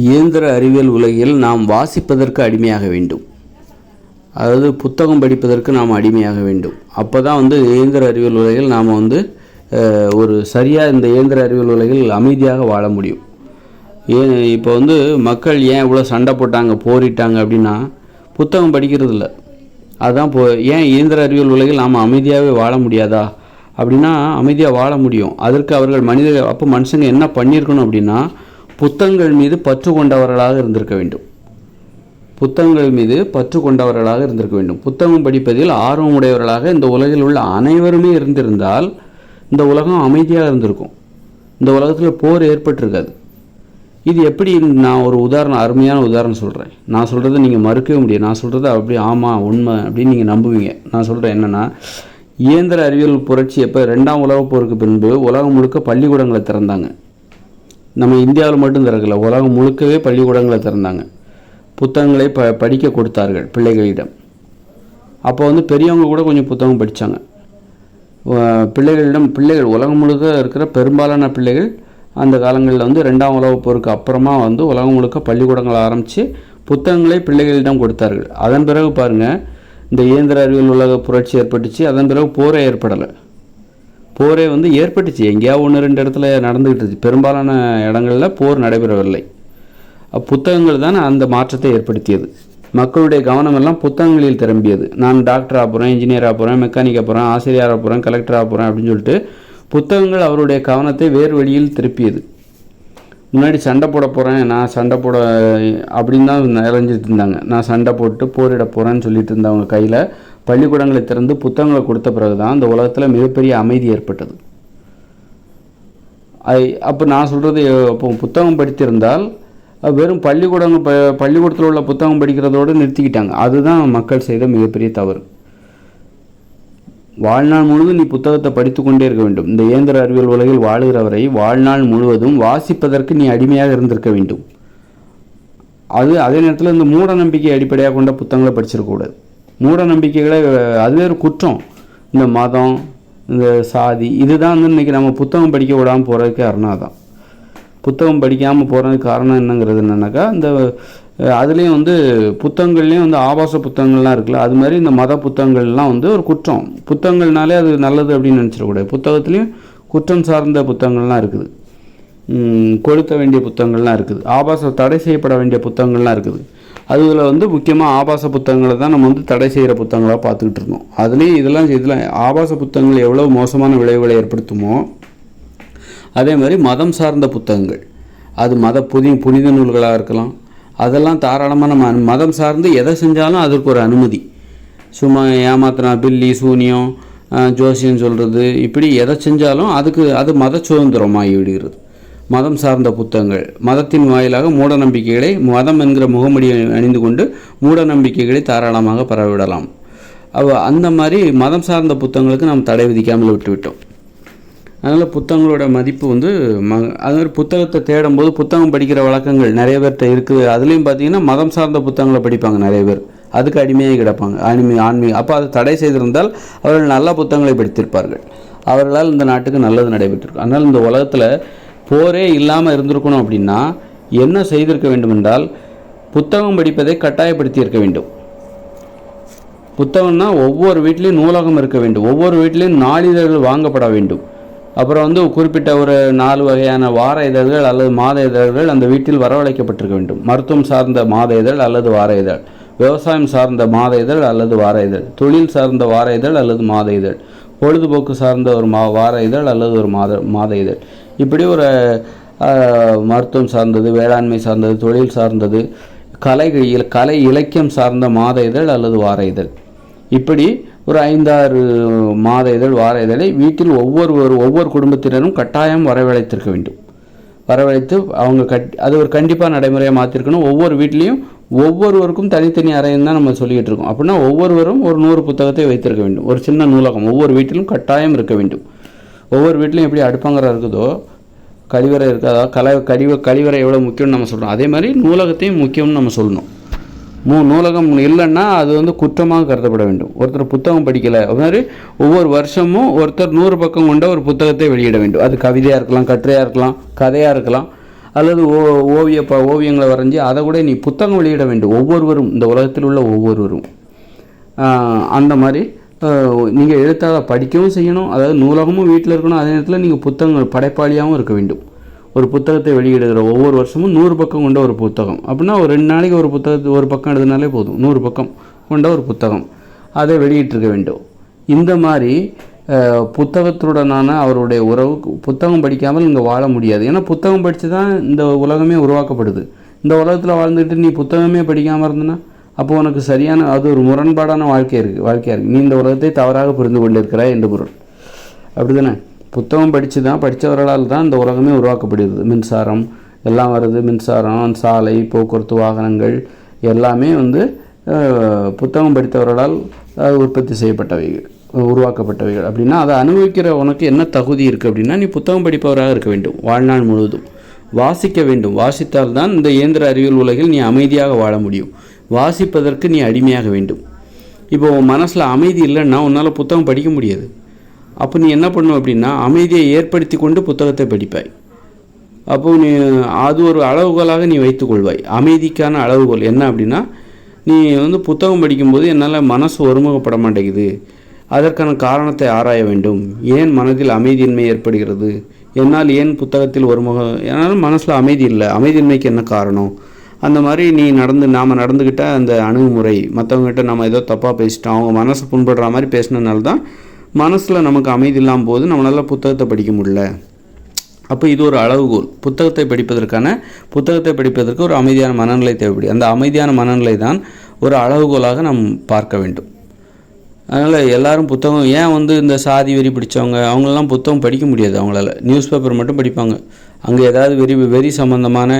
இயந்திர அறிவியல் உலகில் நாம் வாசிப்பதற்கு அடிமையாக வேண்டும். அதாவது புத்தகம் படிப்பதற்கு நாம் அடிமையாக வேண்டும். அப்போ தான் வந்து இயந்திர அறிவியல் உலகில் நாம் வந்து ஒரு சரியாக இந்த இயந்திர அறிவியல் உலகில் அமைதியாக வாழ முடியும். ஏன் இப்போ வந்து மக்கள் ஏன் இவ்வளோ சண்டை போட்டாங்க போரிட்டாங்க அப்படின்னா புத்தகம் படிக்கிறது இல்லை அதுதான் போ ஏன் இயந்திர அறிவியல் உலகில் நாம் அமைதியாகவே வாழ முடியாதா? அப்படின்னா அமைதியாக வாழ முடியும். அதற்கு அவர்கள் மனித அப்போ மனுஷங்க என்ன பண்ணியிருக்கணும் அப்படின்னா புத்தகங்கள் மீது பற்று கொண்டவர்களாக இருந்திருக்க வேண்டும். புத்தகங்கள் மீது பற்று கொண்டவர்களாக இருந்திருக்க வேண்டும். புத்தகம் படிப்பதில் ஆர்வமுடையவர்களாக இந்த உலகில் உள்ள அனைவருமே இருந்திருந்தால் இந்த உலகம் அமைதியாக இருந்திருக்கும். இந்த உலகத்தில் போர் ஏற்பட்டிருக்காது. இது எப்படி நான் ஒரு உதாரணம் அருமையான உதாரணம் சொல்கிறேன் நான் சொல்கிறத நீங்கள் மறுக்கவே முடியும் நான் சொல்கிறத அப்படி ஆமாம் உண்மை அப்படின்னு நீங்கள் நம்புவீங்க. நான் சொல்கிறேன் என்னென்னா இயந்திர அறிவியல் புரட்சி எப்போ ரெண்டாம் உலகப் போருக்கு பின்பு உலகம் முழுக்க பள்ளிக்கூடங்களை திறந்தாங்க. நம்ம இந்தியாவில் மட்டும் திறக்கல. உலகம் முழுக்கவே பள்ளிக்கூடங்களை திறந்தாங்க. புத்தகங்களை ப படிக்க கொடுத்தார்கள் பிள்ளைகளிடம். அப்போ வந்து பெரியவங்க கூட கொஞ்சம் புத்தகம் படித்தாங்க பிள்ளைகளிடம் பிள்ளைகள் உலகம் முழுக்க இருக்கிற பெரும்பாலான பிள்ளைகள் அந்த காலங்களில் வந்து ரெண்டாம் உலகப் போருக்கு அப்புறமா வந்து உலகம் முழுக்க பள்ளிக்கூடங்கள் ஆரம்பித்து புத்தகங்களை பிள்ளைகளிடம் கொடுத்தார்கள். அதன் பிறகு பாருங்கள் இந்த இயந்திர அறிவியல் உலக புரட்சி ஏற்பட்டுச்சு. அதன் பிறகு போரே ஏற்படலை. போரே வந்து ஏற்பட்டுச்சு. எங்கேயாவது ஒன்று ரெண்டு இடத்துல நடந்துக்கிட்டு இருந்துச்சு பெரும்பாலான இடங்களில் போர் நடைபெறவில்லை. புத்தகங்கள் தான் அந்த மாற்றத்தை ஏற்படுத்தியது. மக்களுடைய கவனம் எல்லாம் புத்தகங்களில் திரும்பியது. நான் டாக்டர் போகிறேன் இன்ஜினியர் போகிறேன் மெக்கானிக்காக போகிறேன் ஆசிரியராக போகிறேன் கலெக்டராக போகிறேன் அப்படின்னு சொல்லிட்டு புத்தகங்கள் அவருடைய கவனத்தை வேறு வழியில் திருப்பியது. முன்னாடி சண்டை போட போகிறேன் நான் சண்டை போட அப்படின்னு தான் நிறைஞ்சிட்டு இருந்தாங்க. நான் சண்டை போட்டு போரிட போகிறேன்னு சொல்லிட்டு இருந்தவங்க கையில் பள்ளிக்கூடங்களை திறந்து புத்தகங்களை கொடுத்த பிறகு தான் இந்த உலகத்தில் மிகப்பெரிய அமைதி ஏற்பட்டது. ஐ அப்போ நான் சொல்கிறது அப்போ புத்தகம் படித்திருந்தால் வெறும் பள்ளிக்கூடங்கள் ப பள்ளிக்கூடத்தில் உள்ள புத்தகம் படிக்கிறதோடு நிறுத்திக்கிட்டாங்க. அதுதான் மக்கள் செய்த மிகப்பெரிய தவறு. வாழ்நாள் முழுவதும் நீ புத்தகத்தை படித்து கொண்டே இருக்க வேண்டும். இந்த இயந்திர அறிவியல் உலகில் வாழுகிறவரை வாழ்நாள் முழுவதும் வாசிப்பதற்கு நீ அடிமையாக இருந்திருக்க வேண்டும். அது அதே நேரத்தில் இந்த மூட நம்பிக்கை அடிப்படையாக கொண்ட புத்தகங்களை படிச்சிருக்கக்கூடாது மூட நம்பிக்கைகளை அதுவே ஒரு குற்றம். இந்த மதம் இந்த சாதி இதுதான் வந்து இன்றைக்கி நம்ம புத்தகம் படிக்க விடாமல் போகிறதுக்கு காரணம் புத்தகம் படிக்காமல் போகிறதுக்கு காரணம் என்னங்கிறது என்னன்னாக்கா இந்த அதுலேயும் வந்து புத்தகங்கள்லேயும் வந்து ஆபாச புத்தகங்கள்லாம் இருக்குல்ல அது மாதிரி இந்த மத புத்தகங்கள்லாம் வந்து ஒரு குற்றம். புத்தகங்கள்னாலே அது நல்லது அப்படின்னு நினச்சிடக்கூடாது புத்தகத்துலேயும் குற்றம் சார்ந்த புத்தகங்கள்லாம் இருக்குது. கொளுத்த வேண்டிய புத்தகங்கள்லாம் இருக்குது. ஆபாச தடை செய்யப்பட வேண்டிய புத்தகங்கள்லாம் இருக்குது. அதில் வந்து முக்கியமாக ஆபாச புத்தகங்களை தான் நம்ம வந்து தடை செய்கிற புத்தகங்களாக பார்த்துக்கிட்டு இருந்தோம். அதுலேயும் இதெல்லாம் இதெல்லாம் ஆபாச புத்தகங்கள் எவ்வளோ மோசமான விளைவுகளை ஏற்படுத்துமோ அதே மாதிரி மதம் சார்ந்த புத்தகங்கள். அது மத புதி புனித நூல்களாக இருக்கலாம். அதெல்லாம் தாராளமாக நம்ம மதம் சார்ந்து எதை செஞ்சாலும் அதற்கு ஒரு அனுமதி. சும்மா ஏமாத்தினா பில்லி சூனியம் ஜோசியம் சொல்கிறது இப்படி எதை செஞ்சாலும் அதுக்கு அது மத சுதந்திரமாகி விடுகிறது. மதம் சார்ந்த புத்தகங்கள். மதத்தின் வாயிலாக மூட நம்பிக்கைகளை மதம் என்கிற முகமடி அணிந்து கொண்டு மூட நம்பிக்கைகளை தாராளமாக பரவிடலாம் அவ அந்த மாதிரி மதம் சார்ந்த புத்தகங்களுக்கு நாம் தடை விதிக்காமல் விட்டுவிட்டோம். அதனால் புத்தகங்களோட மதிப்பு வந்து ம அது மாதிரி புத்தகத்தை தேடும்போது புத்தகம் படிக்கிற வழக்கங்கள் நிறைய பேர்கிட்ட இருக்குது. அதுலேயும் பார்த்தீங்கன்னா மதம் சார்ந்த புத்தகங்களை படிப்பாங்க நிறைய பேர். அதுக்கு அடிமையாக கிடப்பாங்க. அடிமை ஆன்மீகம் அப்போ அதை தடை செய்திருந்தால் அவர்கள் நல்ல புத்தகங்களை படித்திருப்பார்கள். அவர்களால் இந்த நாட்டுக்கு நல்லது நடைபெற்றிருக்கும். அதனால் இந்த உலகத்தில் போரே இல்லாமல் இருந்திருக்கணும் அப்படின்னா என்ன செய்திருக்க வேண்டும் என்றால் புத்தகம் படிப்பதை கட்டாயப்படுத்தி இருக்க வேண்டும். புத்தகம்னா ஒவ்வொரு வீட்லேயும் நூலகம் இருக்க வேண்டும். ஒவ்வொரு வீட்லேயும் நாளிதழ்கள் வாங்கப்பட வேண்டும். அப்புறம் வந்து குறிப்பிட்ட ஒரு நாலு வகையான வார இதழ்கள் அல்லது மாத இதழ்கள் அந்த வீட்டில் வரவழைக்கப்பட்டிருக்க வேண்டும். மருத்துவம் சார்ந்த மாத இதழ் அல்லது வார இதழ் விவசாயம் சார்ந்த மாத இதழ் அல்லது வார இதழ் தொழில் சார்ந்த வார இதழ் அல்லது மாத இதழ். பொழுதுபோக்கு சார்ந்த ஒரு மா வார இதழ் அல்லது ஒரு மாத மாத இதழ். இப்படி ஒரு மருத்துவம் சார்ந்தது வேளாண்மை சார்ந்தது தொழில் சார்ந்தது கலை கலை இலக்கியம் சார்ந்த மாத இதழ் அல்லது வார இதழ். இப்படி ஒரு ஐந்தாறு மாத இதழ் வார இதழை வீட்டில் ஒவ்வொரு ஒவ்வொரு குடும்பத்தினரும் கட்டாயம் வரவழைத்திருக்க வேண்டும். வரவழைத்து அவங்க கட் அது ஒரு கண்டிப்பாக நடைமுறையாக மாற்றிருக்கணும் ஒவ்வொரு வீட்லேயும் ஒவ்வொருவருக்கும் தனித்தனி அறைன்னு தான் நம்ம சொல்லிகிட்டு இருக்கோம். அப்படின்னா ஒவ்வொருவரும் ஒரு நூறு புத்தகத்தை வைத்திருக்க வேண்டும். ஒரு சின்ன நூலகம். ஒவ்வொரு வீட்டிலும் கட்டாயம் இருக்க வேண்டும். ஒவ்வொரு வீட்லையும் எப்படி அடுப்பங்கரை இருக்குதோ கழிவறை இருக்காதா கலை கழிவ கழிவறை எவ்வளோ முக்கியம்னு நம்ம சொல்கிறோம் அதே மாதிரி நூலகத்தையும் முக்கியம்னு நம்ம சொல்லணும். மூ நூலகம் இல்லைன்னா அது வந்து குற்றமாக கருதப்பட வேண்டும். ஒருத்தர் புத்தகம் படிக்கலை. அது மாதிரி ஒவ்வொரு வருஷமும் ஒருத்தர் நூறு பக்கம் கொண்ட ஒரு புத்தகத்தை வெளியிட வேண்டும். அது கவிதையாக இருக்கலாம் கட்டுரையாக இருக்கலாம் கதையாக இருக்கலாம். அல்லது ஓ ஓவிய ப ஓவியங்களை வரைஞ்சி அதை கூட நீ புத்தகம் வெளியிட வேண்டும். ஒவ்வொருவரும் இந்த உலகத்தில் உள்ள ஒவ்வொருவரும். அந்த மாதிரி நீங்கள் எழுத்தாக படிக்கவும் செய்யணும். அதாவது நூலகமும் வீட்டில் இருக்கணும். அதே நேரத்தில் நீங்கள் புத்தகங்கள் படைப்பாளியாகவும் இருக்க வேண்டும். ஒரு புத்தகத்தை வெளியிடுகிற ஒவ்வொரு வருஷமும் நூறு பக்கம் கொண்ட ஒரு புத்தகம். அப்படின்னா ஒரு ரெண்டு நாளைக்கு ஒரு புத்தகத்தை ஒரு பக்கம் எழுதினாலே போதும். நூறு பக்கம் கொண்ட ஒரு புத்தகம். அதை வெளியிட்டிருக்க வேண்டும். இந்த மாதிரி புத்தகத்துடனான அவருடைய உறவு புத்தகம் படிக்காமல் இங்கே வாழ முடியாது. ஏன்னா புத்தகம் படித்து தான் இந்த உலகமே உருவாக்கப்படுது. இந்த உலகத்தில் வாழ்ந்துட்டு நீ புத்தகமே படிக்காமல் இருந்தனா அப்போ உனக்கு சரியான அது ஒரு முரண்பாடான வாழ்க்கை இருக்குது வாழ்க்கையாக இருக்குது நீ இந்த உலகத்தை தவறாக புரிந்து கொண்டிருக்கிறாய் என்று பொருள். அப்படி தானே புத்தகம் படித்து தான் படித்தவர்களால் தான் இந்த உலகமே உருவாக்கப்படுகிறது. மின்சாரம் எல்லாம் வருது. மின்சாரம் சாலை போக்குவரத்து வாகனங்கள் எல்லாமே வந்து புத்தகம் படித்தவர்களால் உற்பத்தி செய்யப்பட்டவைகள். உருவாக்கப்பட்டவைகள். அப்படின்னா அதை அனுபவிக்கிற உனக்கு என்ன தகுதி இருக்குது அப்படின்னா நீ புத்தகம் படிப்பவராக இருக்க வேண்டும் வாழ்நாள் முழுவதும். வாசிக்க வேண்டும். வாசித்தால் தான் இந்த இயந்திர அறிவியல் உலகில் நீ அமைதியாக வாழ முடியும். வாசிப்பதற்கு நீ அடிமையாக வேண்டும். இப்போ உன் மனசில் அமைதி இல்லைன்னா உன்னால் புத்தகம் படிக்க முடியாது. அப்போ நீ என்ன பண்ணும் அப்படின்னா அமைதியை ஏற்படுத்தி கொண்டு புத்தகத்தை படிப்பாய். அப்போ நீ அது ஒரு அளவுகோலாக நீ வைத்துக்கொள்வாய் அமைதிக்கான அளவுகோல். என்ன அப்படின்னா நீ வந்து புத்தகம் படிக்கும்போது என்னால் மனசு ஒருமுகப்பட மாட்டேங்குது. அதற்கான காரணத்தை ஆராய வேண்டும். ஏன் மனதில் அமைதியின்மை ஏற்படுகிறது? என்னால் ஏன் புத்தகத்தில் ஒரு முக என்னால் மனசில் அமைதி இல்லை. அமைதியின்மைக்கு என்ன காரணம்? அந்த மாதிரி நீ நடந்து நாம் நடந்துக்கிட்ட அந்த அணுகுமுறை மற்றவங்ககிட்ட நம்ம ஏதோ தப்பாக பேசிட்டோம் அவங்க மனசு புண்படுற மாதிரி பேசினதுனால தான் மனசில் நமக்கு அமைதி இல்லாமல் போது நம்மளால் புத்தகத்தை படிக்க முடியல. அப்போ இது ஒரு அளவுகோல். புத்தகத்தை படிப்பதற்கான புத்தகத்தை படிப்பதற்கு ஒரு அமைதியான மனநிலை தேவைப்படும் அந்த அமைதியான மனநிலை தான் ஒரு அளவுகோலாக நாம் பார்க்க வேண்டும். அதனால் எல்லாரும் புத்தகம் ஏன் வந்து இந்த சாதி வெறி பிடிச்சவங்க? அவங்களெல்லாம் புத்தகம் படிக்க முடியாது அவங்களால. நியூஸ் பேப்பர் மட்டும் படிப்பாங்க. அங்கே ஏதாவது வெறி வெறி சம்மந்தமான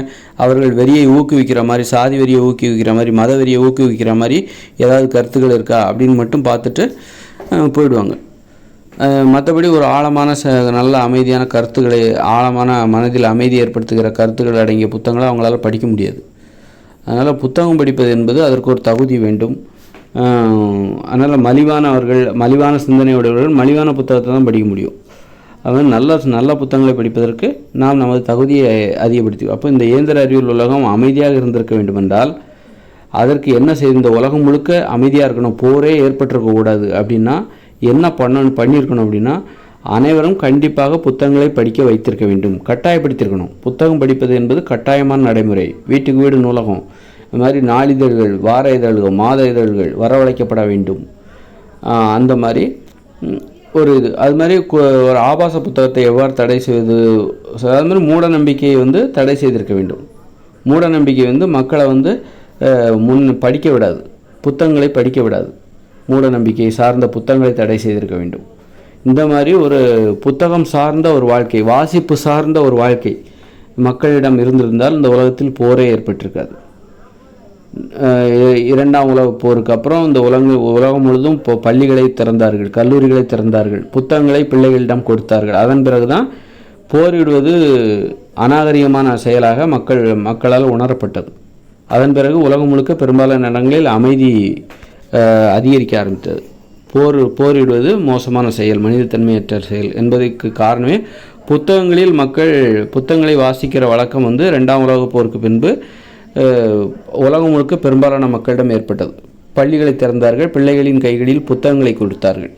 அவர்கள் வெறியை ஊக்குவிக்கிற மாதிரி சாதி வெறியை ஊக்குவிக்கிற மாதிரி மத வெறியை ஊக்குவிக்கிற மாதிரி ஏதாவது கருத்துக்கள் இருக்கா அப்படின்னு மட்டும் பார்த்துட்டு போயிடுவாங்க. மற்றபடி ஒரு ஆழமான ச நல்ல அமைதியான கருத்துக்களை ஆழமான மனதில் அமைதி ஏற்படுத்துகிற கருத்துக்கள் அடங்கிய புத்தகங்களை அவங்களால படிக்க முடியாது. அதனால் புத்தகம் படிப்பது என்பது அதற்கு ஒரு தகுதி வேண்டும். அதனால் மலிவானவர்கள் மலிவான சிந்தனையுடையவர்கள் மலிவான புத்தகத்தை தான் படிக்க முடியும். அதனால் நல்ல நல்ல புத்தகங்களை படிப்பதற்கு நாம் நமது தகுதியை அதிகப்படுத்தி அப்போ இந்த இயந்திர அறிவியல் உலகம் அமைதியாக இருந்திருக்க வேண்டுமென்றால் அதற்கு என்ன செய்ய இந்த உலகம் முழுக்க அமைதியாக இருக்கணும் போரே ஏற்பட்டிருக்கக்கூடாது அப்படின்னா என்ன பண்ணணும் பண்ணியிருக்கணும் அப்படின்னா அனைவரும் கண்டிப்பாக புத்தகங்களை படிக்க வைத்திருக்க வேண்டும் கட்டாயப்படுத்தியிருக்கணும். புத்தகம் படிப்பது என்பது கட்டாயமான நடைமுறை. வீட்டுக்கு வீடு நூலகம். இந்த மாதிரி நாளிதழ்கள் வார இதழ்கள் மாத இதழ்கள் வரவழைக்கப்பட வேண்டும். அந்த மாதிரி ஒரு இது. அது மாதிரி ஒரு ஆபாச புத்தகத்தை எவ்வாறு தடை செய்வது அது மாதிரி மூட நம்பிக்கையை வந்து தடை செய்திருக்க வேண்டும். மூட நம்பிக்கை வந்து மக்களை வந்து முன் படிக்க விடாது. புத்தகங்களை படிக்க விடாது. மூட நம்பிக்கை சார்ந்த புத்தகங்களை தடை செய்திருக்க வேண்டும். இந்த மாதிரி ஒரு புத்தகம் சார்ந்த ஒரு வாழ்க்கை வாசிப்பு சார்ந்த ஒரு வாழ்க்கை மக்களிடம் இருந்திருந்தால் இந்த உலகத்தில் போரே ஏற்பட்டிருக்காது. இரண்டாம் உலகப் போருக்கு அப்புறம் இந்த உலக உலகம் முழுதும் இப்போ பள்ளிகளை திறந்தார்கள் கல்லூரிகளை திறந்தார்கள் புத்தகங்களை பிள்ளைகளிடம் கொடுத்தார்கள். அதன் பிறகுதான் போரிடுவது அநாகரிகமான செயலாக மக்கள் மக்களால் உணரப்பட்டது. அதன் பிறகு உலகம் முழுக்க பெரும்பாலான இடங்களில் அமைதி அதிகரிக்க ஆரம்பித்தது. போர் போரிடுவது மோசமான செயல் மனிதத்தன்மையற்ற செயல் என்பதற்கு காரணமே புத்தகங்களில் மக்கள் புத்தகங்களை வாசிக்கிற வழக்கம் வந்து ரெண்டாம் உலகப் போருக்கு பின்பு உலகம் முழுக்க பெரும்பாலான மக்களிடம் ஏற்பட்டது. பள்ளிகளை திறந்தார்கள் பிள்ளைகளின் கைகளில் புத்தகங்களை கொடுத்தார்கள்.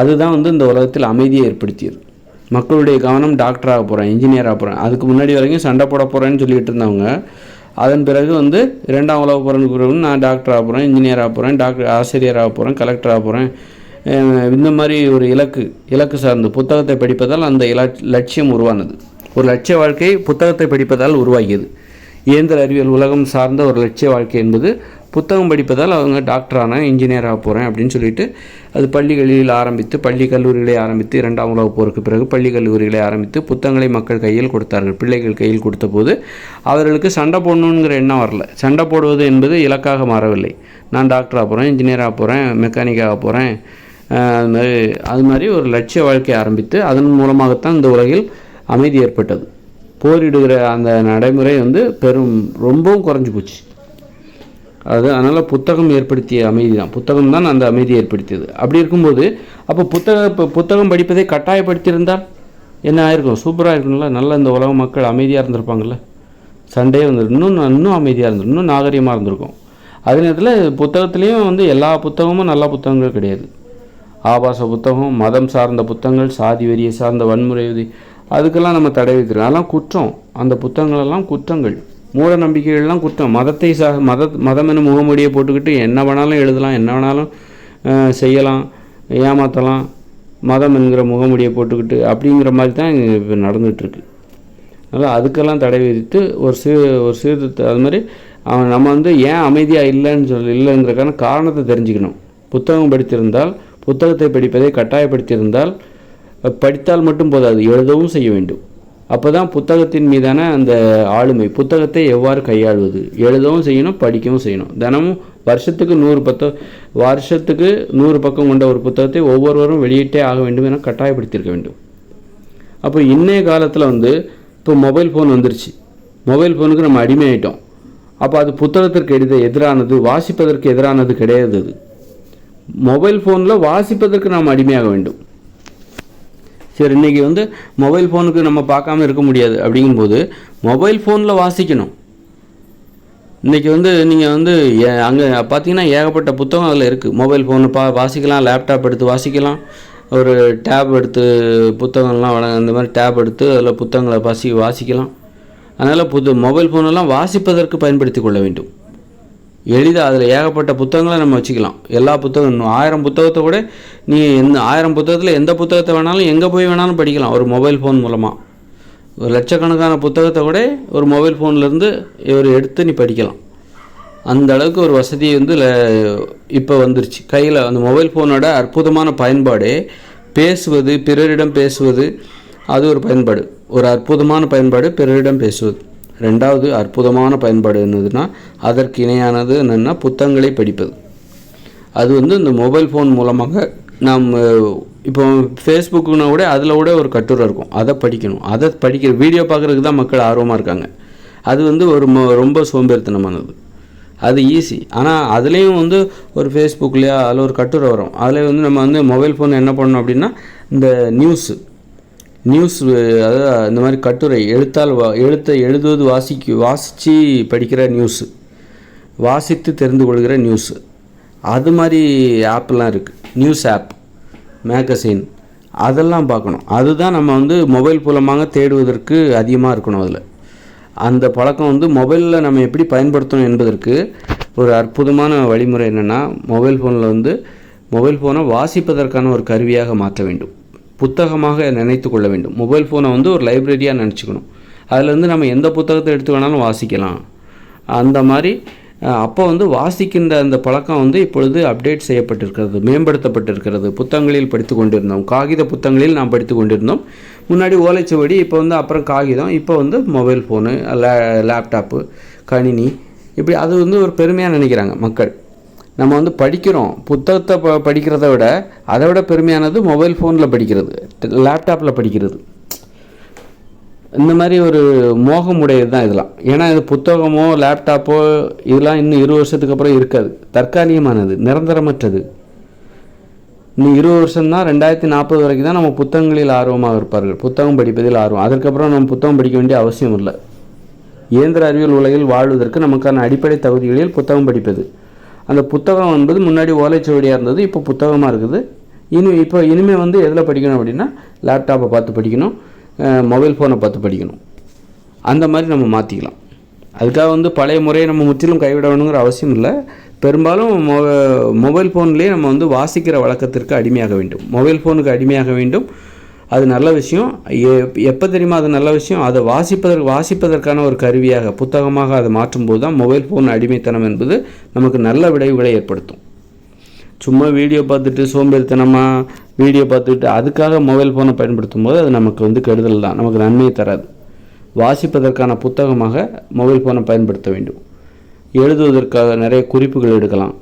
அதுதான் வந்து இந்த உலகத்தில் அமைதியை ஏற்படுத்தியது. மக்களுடைய கவனம் டாக்டராக போகிறேன் இன்ஜினியராக போகிறேன் அதுக்கு முன்னாடி வரைக்கும் சண்டை போட போகிறேன்னு சொல்லிட்டு இருந்தவங்க அதன் பிறகு வந்து இரண்டாம் உலக போகிறேன் பிறகு நான் டாக்டராக போகிறேன் இன்ஜினியராக போகிறேன் டாக்டர் ஆசிரியராக போகிறேன் கலெக்டராக போகிறேன் இந்த மாதிரி ஒரு இலக்கு இலக்கு சார்ந்து புத்தகத்தை படிப்பதால் அந்த இல லட்சியம் உருவானது. ஒரு லட்சிய வாழ்க்கை புத்தகத்தை படிப்பதால் உருவாகியது. இயந்திர அறிவியல் உலகம் சார்ந்த ஒரு லட்சிய வாழ்க்கை என்பது புத்தகம் படிப்பதால் அவங்க டாக்டர் ஆனேன் இன்ஜினியர் ஆக போகிறேன் அப்படின்னு சொல்லிட்டு அது பள்ளிகளில் ஆரம்பித்து பள்ளி கல்லூரிகளை ஆரம்பித்து இரண்டாம் உலகப் போருக்கு பிறகு பள்ளி கல்லூரிகளை ஆரம்பித்து புத்தகங்களை மக்கள் கையில் கொடுத்தார்கள். பிள்ளைகள் கையில் கொடுத்தபோது அவர்களுக்கு சண்டை போடணுங்கிற எண்ணம் வரல. சண்டை போடுவது என்பது இலக்காக மாறவில்லை. நான் டாக்டர் ஆக போகிறேன் இன்ஜினியர் ஆக போகிறேன் மெக்கானிக் ஆக போகிறேன் அது மாதிரி அது மாதிரி ஒரு லட்சிய வாழ்க்கை ஆரம்பித்து அதன் மூலமாகத்தான் இந்த உலகில் அமைதி ஏற்பட்டது. போரிடுகிற அந்த நடைமுறை வந்து பெரும் ரொம்பவும் குறைஞ்சி போச்சு. அது அதனால் புத்தகம் ஏற்படுத்திய அமைதி தான் புத்தகம் தான் அந்த அமைதியை ஏற்படுத்தியது. அப்படி இருக்கும்போது அப்போ புத்தக இப்போ புத்தகம் படிப்பதை கட்டாயப்படுத்தியிருந்தால் என்ன ஆயிருக்கும்? சூப்பராக இருக்கும்ல? நல்ல இந்த உலக மக்கள் அமைதியாக இருந்திருப்பாங்கல்ல? சண்டே வந்து இன்னும் இன்னும் அமைதியாக இருந்திருக்கும் இன்னும் நாகரிகமாக இருந்திருக்கும். அதே நேரத்தில் புத்தகத்துலேயும் வந்து எல்லா புத்தகமும் நல்ல புத்தகங்கள் கிடையாது. ஆபாச புத்தகம் மதம் சார்ந்த புத்தகங்கள் சாதி வெறியை சார்ந்த வன்முறை அதுக்கெல்லாம் நம்ம தடை விதிக்கிறோம் அதெல்லாம் குற்றம். அந்த புத்தகங்களெல்லாம் குற்றங்கள். மூட நம்பிக்கைகள்லாம் குற்றம். மதத்தை சா மத மதம் என முகமூடியை போட்டுக்கிட்டு என்ன வேணாலும் எழுதலாம் என்ன வேணாலும் செய்யலாம் ஏமாற்றலாம் மதம் என்கிற முகமூடியை போட்டுக்கிட்டு அப்படிங்கிற மாதிரி தான் இப்போ நடந்துகிட்ருக்கு. அதனால் அதுக்கெல்லாம் தடை விதித்து ஒரு சீ ஒரு சீர்திருத்த அது மாதிரி அவன் நம்ம வந்து ஏன் அமைதியாக இல்லைன்னு சொல்லி இல்லைங்கிறக்கான காரணத்தை தெரிஞ்சுக்கணும். புத்தகம் படித்திருந்தால் புத்தகத்தை படிப்பதை கட்டாயப்படுத்தியிருந்தால் படித்தால் மட்டும் போதாது எழுதவும் செய்ய வேண்டும். அப்போ தான் புத்தகத்தின் மீதான அந்த ஆளுமை புத்தகத்தை எவ்வாறு கையாள்வது? எழுதவும் செய்யணும் படிக்கவும் செய்யணும். தினமும் வருஷத்துக்கு நூறு பத்த வருஷத்துக்கு நூறு பக்கம் கொண்ட ஒரு புத்தகத்தை ஒவ்வொருவரும் வெளியிட்டே ஆக வேண்டும் என கட்டாயப்படுத்தியிருக்க வேண்டும். அப்போ இன்றைய காலத்தில் வந்து இப்போ மொபைல் ஃபோன் வந்துருச்சு. மொபைல் ஃபோனுக்கு நம்ம அடிமை ஆகிட்டோம் அப்போ அது புத்தகத்திற்கு எதிர எதிரானது வாசிப்பதற்கு எதிரானது கிடையாது அது. மொபைல் ஃபோனில் வாசிப்பதற்கு நாம் அடிமையாக வேண்டும். சரி இன்றைக்கி வந்து மொபைல் ஃபோனுக்கு நம்ம பார்க்காம இருக்க முடியாது அப்படிங்கும்போது மொபைல் ஃபோனில் வாசிக்கணும். இன்றைக்கி வந்து நீங்கள் வந்து அங்கே பார்த்தீங்கன்னா ஏகப்பட்ட புத்தகம் அதில் இருக்குது மொபைல் ஃபோனு பா வாசிக்கலாம் லேப்டாப் எடுத்து வாசிக்கலாம். ஒரு டேப் எடுத்து புத்தகம்லாம் வழங்க அந்த மாதிரி டேப் எடுத்து அதில் புத்தகங்களை வாசி வாசிக்கலாம். அதனால் புது மொபைல் ஃபோனெல்லாம் வாசிப்பதற்கு பயன்படுத்தி கொள்ள வேண்டும். எளிதாக அதில் ஏகப்பட்ட புத்தகங்களை நம்ம வச்சுக்கலாம். எல்லா புத்தகம் இன்னும் ஆயிரம் புத்தகத்தை கூட நீ எந்த ஆயிரம் புத்தகத்தில் எந்த புத்தகத்தை வேணாலும் எங்கே போய் வேணாலும் படிக்கலாம். ஒரு மொபைல் ஃபோன் மூலமாக ஒரு லட்சக்கணக்கான புத்தகத்தை கூட ஒரு மொபைல் ஃபோன்லேருந்து இவர் எடுத்து நீ படிக்கலாம். அந்த அளவுக்கு ஒரு வசதி வந்து இப்போ வந்துருச்சு. கையில் அந்த மொபைல் ஃபோனோட அற்புதமான பயன்பாடு பேசுவது பிறரிடம் பேசுவது அது ஒரு பயன்பாடு. ஒரு அற்புதமான பயன்பாடு பிறரிடம் பேசுவது. ரெண்டாவது அற்புதமான பயன்பாடு என்னதுன்னா அதற்கு இணையானது என்னென்னா புத்தகங்களை படிப்பது. அது வந்து இந்த மொபைல் ஃபோன் மூலமாக நாம் இப்போ ஃபேஸ்புக்குனா கூட அதில் கூட ஒரு கட்டுரை இருக்கும். அதை படிக்கணும். அதை படிக்கிற வீடியோ பார்க்குறதுக்கு தான் மக்கள் ஆர்வமாக இருக்காங்க. அது வந்து ஒரு ரொம்ப சோம்பேறித்தனமானது. அது ஈஸி ஆனால் அதுலேயும் வந்து ஒரு ஃபேஸ்புக்லேயோ அதில் ஒரு கட்டுரை வரும். அதில் வந்து நம்ம வந்து மொபைல் ஃபோன் என்ன பண்ணணும் அப்படின்னா இந்த நியூஸு நியூஸ் அதாவது இந்த மாதிரி கட்டுரை எழுத்தால் வா எழுத்தை எழுதுவது வாசிக்கு வாசித்து படிக்கிற நியூஸு வாசித்து தெரிந்து கொள்கிற நியூஸு அது மாதிரி ஆப்லாம் இருக்குது நியூஸ் ஆப் மேகசின் அதெல்லாம் பார்க்கணும். அதுதான் நம்ம வந்து மொபைல் மூலமாக தேடுவதற்கு அதிகமாக இருக்கணும் அதில். அந்த பழக்கம் வந்து மொபைலில் நம்ம எப்படி பயன்படுத்தணும் என்பதற்கு ஒரு அற்புதமான வழிமுறை என்னென்னா மொபைல் ஃபோனில் வந்து மொபைல் ஃபோனை வாசிப்பதற்கான ஒரு கருவியாக மாற்ற வேண்டும். புத்தகமாக நினைத்து கொள்ள வேண்டும். மொபைல் ஃபோனை வந்து ஒரு லைப்ரரியாக நினச்சிக்கணும். அதுலேருந்து நம்ம எந்த புத்தகத்தை எடுத்து வேணாலும் வாசிக்கலாம். அந்த மாதிரி அப்போ வந்து வாசிக்கின்ற அந்த பழக்கம் வந்து இப்பொழுது அப்டேட் செய்யப்பட்டிருக்கிறது மேம்படுத்தப்பட்டிருக்கிறது. புத்தகங்களில் படித்து கொண்டிருந்தோம். காகித புத்தகங்களில் நாம் படித்து கொண்டிருந்தோம். முன்னாடி ஓலைச்சுவடி இப்போ வந்து அப்புறம் காகிதம் இப்போ வந்து மொபைல் ஃபோனு லே லேப்டாப்பு கணினி இப்படி அது வந்து ஒரு பெருமையாக நினைக்கிறாங்க மக்கள். நம்ம வந்து படிக்கிறோம். புத்தகத்தை ப படிக்கிறத விட அதை விட பெருமையானது மொபைல் ஃபோனில் படிக்கிறது. லேப்டாப்பில் படிக்கிறது. இந்த மாதிரி ஒரு மோகம் உடையது தான் இதெல்லாம். ஏன்னா இது புத்தகமோ லேப்டாப்போ இதெல்லாம் இன்னும் இருபது வருஷத்துக்கு அப்புறம் இருக்காது. தற்காலிகமானது நிரந்தரமற்றது. இன்னும் இருபது வருஷம் தான் ரெண்டாயிரத்தி நாற்பது வரைக்கும் தான் நம்ம புத்தகங்களில் ஆர்வமாக இருப்பார்கள். புத்தகம் படிப்பதில் ஆர்வம். அதுக்கப்புறம் நம்ம புத்தகம் படிக்க வேண்டிய அவசியம் இல்லை இயந்திர அறிவியல் உலகில் வாழ்வதற்கு நமக்கான அடிப்படை தகுதிகளில் புத்தகம் படிப்பது. அந்த புத்தகம் என்பது முன்னாடி ஓலைச்சுவடியாக இருந்தது இப்போ புத்தகமாக இருக்குது. இனி இப்போ இனிமேல் வந்து எதில் படிக்கணும் அப்படின்னா லேப்டாப்பை பார்த்து படிக்கணும் மொபைல் ஃபோனை பார்த்து படிக்கணும். அந்த மாதிரி நம்ம மாற்றிக்கலாம் அதுக்காக வந்து பழைய முறையை நம்ம முற்றிலும் கைவிட வேணுங்கிற அவசியம் இல்லை. பெரும்பாலும் மொ மொபைல் ஃபோன்லேயே நம்ம வந்து வாசிக்கிற வழக்கத்திற்கு அடிமையாக வேண்டும். மொபைல் ஃபோனுக்கு அடிமையாக வேண்டும். அது நல்ல விஷயம். எப்போ தெரியுமா அது நல்ல விஷயம்? அதை வாசிப்பதற்கு வாசிப்பதற்கான ஒரு கருவியாக புத்தகமாக அதை மாற்றும்போது தான் மொபைல் ஃபோன் அடிமைத்தனம் என்பது நமக்கு நல்ல விளைவுகளை ஏற்படுத்தும். சும்மா வீடியோ பார்த்துட்டு சோம்பேறித்தனமாக வீடியோ பார்த்துட்டு அதுக்காக மொபைல் ஃபோனை பயன்படுத்தும் போது அது நமக்கு வந்து கெடுதல் தான் நமக்கு நன்மையை தராது. வாசிப்பதற்கான புத்தகமாக மொபைல் ஃபோனை பயன்படுத்த வேண்டும். எழுதுவதற்காக நிறைய குறிப்புகள் எடுக்கலாம்.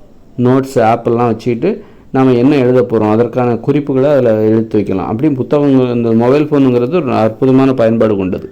நோட்ஸ் ஆப்பெல்லாம் வச்சுக்கிட்டு நாம் என்ன எழுத போகிறோம் அதற்கான குறிப்புகளை அதில் எழுத்து வைக்கலாம். அப்படியும் புத்தகங்கள் இந்த மொபைல் ஃபோனுங்கிறது ஒரு அற்புதமான பயன்பாடு கொண்டது.